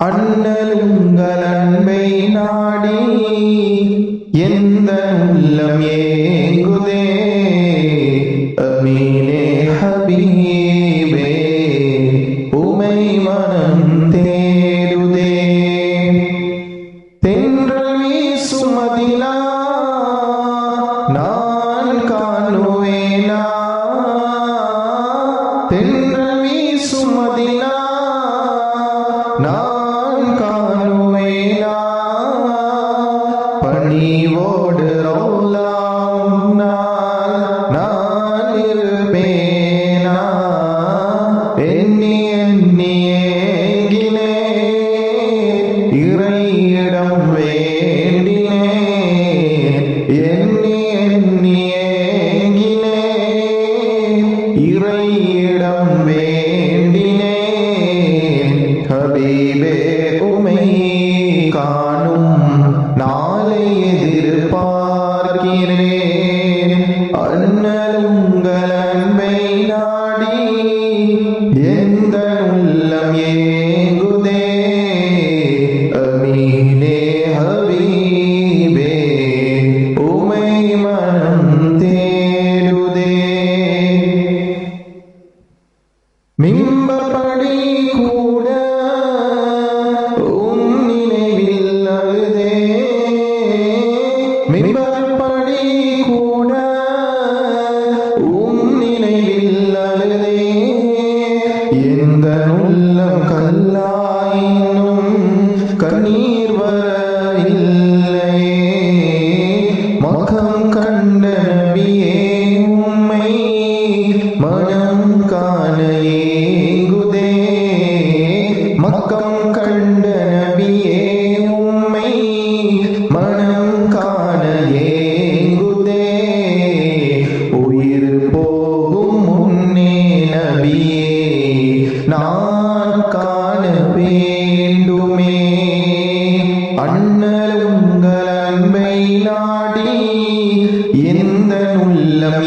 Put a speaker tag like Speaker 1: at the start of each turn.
Speaker 1: அண்ணல் உங்கள் அன்பை நாடி எந்த உள்ளம் ஏங்குதே? அமீனே ஹபீபே உமை மனம் தேருதே தென்றல் வீசுமதிலா நான் காணுவேனா? தென்றல் வீசுமதிலா நான் காணுவேனா? பணிவோடு ரோலாம் நான் நான் இருப்பேனா? எண்ணி எண்ணி ஏங்கினே இறையிடம் வேண்டினே எண்ணி எண்ணி ஏங்கினே இறையிடம் வேண்டினே ஹபீபே நாளை எதிர்பார்க்கிறேன். அண்ணல் உங்கள் அன்பை நாடி எந்த உள்ளம் ஏங்குதே. அமீனே ஹபீபே உமை மனம் தேடுதே. மிம்ப மனம் காண ஏங்குதே மக்கம் கண்ட நபியே உம்மை மனம் காண ஏங்குதே உயிர் போகும் முன்னே நபியே நான் காண வேண்டுமே அண்ணல் உங்கள் அன்பை நாடி எந்த உள்ளம்